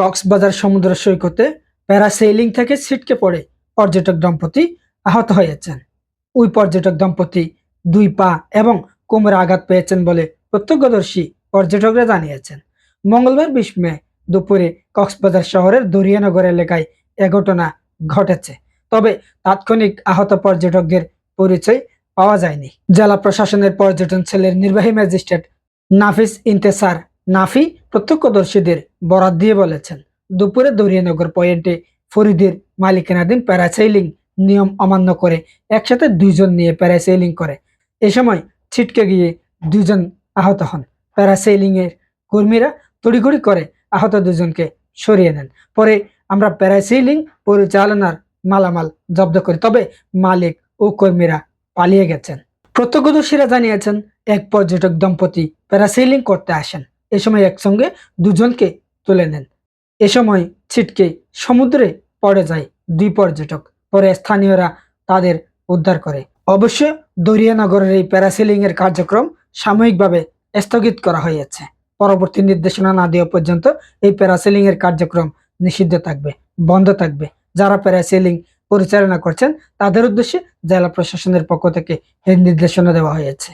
কক্সবাজার সমুদ্র সৈকতে প্যারাসেইলিং থেকে ছিটকে পড়ে পর্যটক দম্পতি আহত হয়েছেন। ওই পর্যটক দম্পতি দুই পা এবং কোমরে আঘাত পেয়েছেন বলে প্রত্যক্ষদর্শী পর্যটকরা জানিয়েছেন। মঙ্গলবার বিশ মে দুপুরে কক্সবাজার শহরের দরিয়ানগর এলাকায় এ ঘটনা ঘটেছে। তবে তাৎক্ষণিক আহত পর্যটকদের পরিচয় পাওয়া যায়নি। জেলা প্রশাসনের পর্যটন সেলের নির্বাহী ম্যাজিস্ট্রেট নাফিস ইন্তেসার নাফি প্রত্যক্ষদর্শীদের বরাত দিয়ে বলেছেন, দুপুরে দরিয়ানগর পয়েন্টে ফরিদের মালিকানাধীন প্যারাসাইলিং নিয়ম অমান্য করে একসাথে দুইজন নিয়ে প্যারাসাইলিং করে। এ সময় ছিটকে গিয়ে দুজন আহত হন। প্যারাসেইলিং এর কর্মীরা তড়িঘড়ি করে আহত দুজনকে সরিয়ে নেন। পরে আমরা প্যারাসাইলিং পরিচালনার মালামাল জব্দ করি, তবে মালিক ও কর্মীরা পালিয়ে গেছেন। প্রত্যক্ষদর্শীরা জানিয়েছেন, এক পর্যটক দম্পতি প্যারাসেইলিং করতে আসেন। এ সময় একসঙ্গে দুজনকে তুলে নেন। এ সময় ছিটকে সমুদ্রে পড়ে যায় দুই পর্যটক। পরে স্থানীয়রা তাদের উদ্ধার করে। অবশ্য দরিয়ানগরের এই প্যারাসেলিং এর কার্যক্রম সাময়িকভাবে স্থগিত করা হয়েছে। পরবর্তী নির্দেশনা না দেওয়া পর্যন্ত এই প্যারাসেলিং এর কার্যক্রম নিষিদ্ধ থাকবে, বন্ধ থাকবে। যারা প্যারাসেলিং পরিচালনা করছেন, তাদের উদ্দেশ্যে জেলা প্রশাসনের পক্ষ থেকে এই নির্দেশনা দেওয়া হয়েছে।